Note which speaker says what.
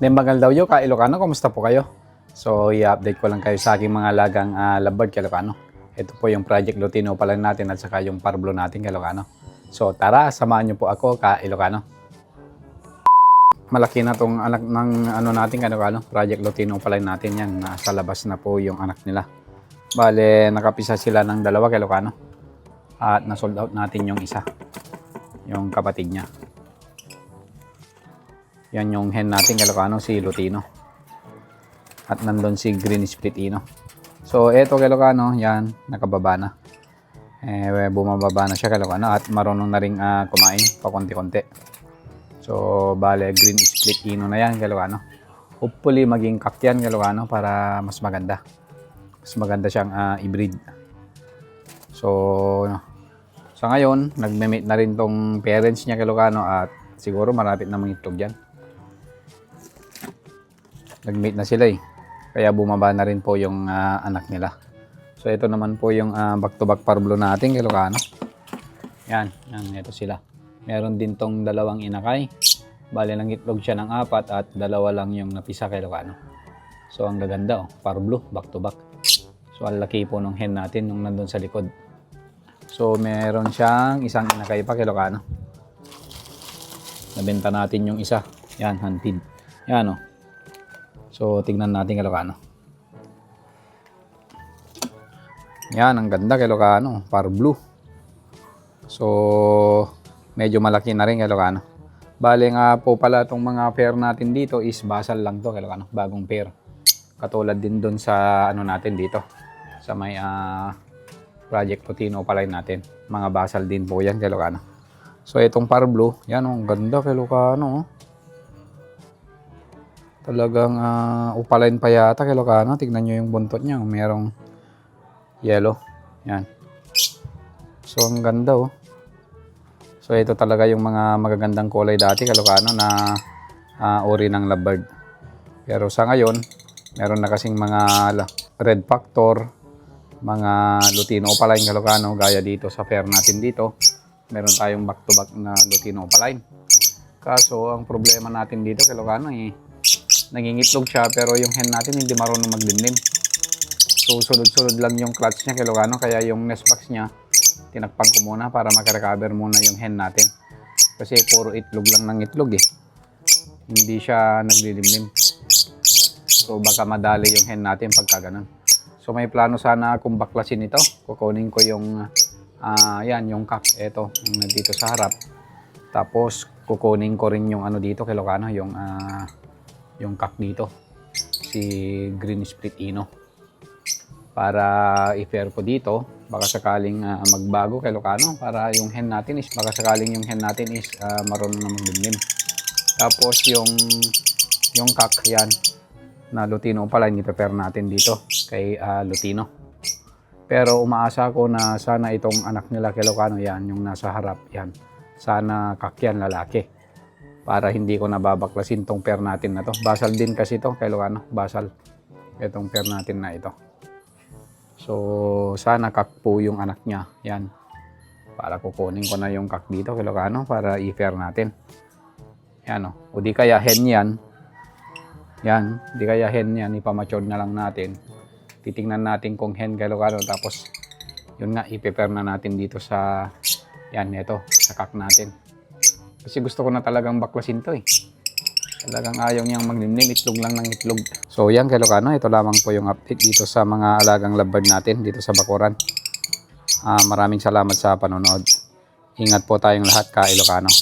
Speaker 1: Dembagal daw yo ka Ilocano, kumusta po kayo? So, i-update ko lang kayo sa aking mga lagang uh, lovebird ka Ilocano. Ito po yung Project Lutino pala natin at saka yung Parblo natin Ilocano. So, tara, samahan niyo po ako ka Ilocano. Malaki na tong anak ng ano natin Ilocano, Project Lutino pala natin yan. Nasa labas na po yung anak nila. Bale, nakapisa sila ng dalawa Ilocano. At na-sold out natin yung isa. Yung kapatid niya. Yan yung hen natin Ilocano, si Lutino. At nandun si Green Splitino. So, eto Ilocano, yan, nakababa na. Eh, bumababa na siya Ilocano at marunong na rin ah, kumain pa konti-konti. So, bale, Green Splitino na yan Ilocano. Hopefully, maging kak yan Ilocano para mas maganda. Mas maganda siyang ah, i-breed. So, sa ngayon, nagme-meet na rin tong parents niya Ilocano at siguro malapit na mangitlog yan nag-meet na sila eh. Kaya bumaba na rin po yung ah, anak nila. So ito naman po yung ah, back-to-back parblo natin kay Lucano. Yan, yan, ito sila. Meron din tong dalawang inakay. Bale lang itlog siya ng apat at dalawa lang yung napisa kay Lucano. So ang gaganda oh, parblo, back-to-back. So ang laki po ng hen natin nung nandun sa likod. So meron siyang isang inakay pa kay Lucano. Nabenta natin yung isa. Yan, hunted. Yan oh. So, tignan natin kay Locano. Yan, ang ganda kay Locano. Par blue. So, medyo malaki na rin kay Locano. Bale nga po pala itong mga pair natin dito is basal lang to kay Locano. Bagong pair. Katulad din doon sa ano natin dito. Sa may ah, Project Potino palay natin. Mga basal din po yan kay Locano. So, itong par blue. Yan, ang ganda kay Locano. Oh. Talagang uh, upalain pa yata kay Locano. Tignan nyo yung buntot niya. Merong yellow. Yan. So, ang ganda oh. So, ito talaga yung mga magagandang kulay dati kay Locano na uh, uri ng lovebird. Pero sa ngayon, meron na kasing mga red factor, mga Lutino opaline kay Locano, gaya dito sa fair natin dito. Meron tayong back-to-back na Lutino opaline. Kaso, ang problema natin dito kay Locano nangingitlog siya pero yung hen natin hindi marunong maglimlim. So sunod-sunod lang yung clutch niya kay Logano kaya yung nest box niya tinakpan ko muna para makarecover muna yung hen natin. Kasi puro itlog lang ng itlog eh. Hindi siya naglilimlim. So baka madali yung hen natin pagka ganun. So may plano sana akong baklasin ito. Kukunin ko yung ah yan yung kak ito yung nandito sa harap. Tapos kukunin ko rin yung ano dito kay Logano yung ah yung kak dito. Si Green Split Ino. Para i-fair po dito baka sakaling ah, magbago kay Lucano. Para yung hen natin is baka sakaling yung hen natin is ah, marunong na maglimlim tapos yung yung kak yan na Lutino pala i-prepare natin dito kay ah, Lutino. Pero umaasa ko na sana itong anak nila kay Lucano yan yung nasa harap yan. Sana kak yan lalaki para hindi ko nababaklasin tong pair natin na to. Basal din kasi to, kay Lucano, basal. Itong pair natin na ito. So, sana kak po yung anak niya. Yan. Para kukunin ko na yung kak dito kay Lucano para i-pair natin. Yan o. O di kaya hen yan. Yan. Di kaya hen yan. Ipamature na lang natin. Titingnan natin kung hen kay Lucano. Tapos, yun nga, i-prepare na natin dito sa, yan, ito, sa kak natin. Kasi gusto ko na talagang baklasin to eh. Talagang ayaw niyang maglimlim, itlog lang ng itlog. So yan kay Lucano, ito lamang po yung update dito sa mga alagang lovebird natin dito sa Bakuran. Ah, maraming salamat sa panonood. Ingat po tayong lahat ka Ilocano.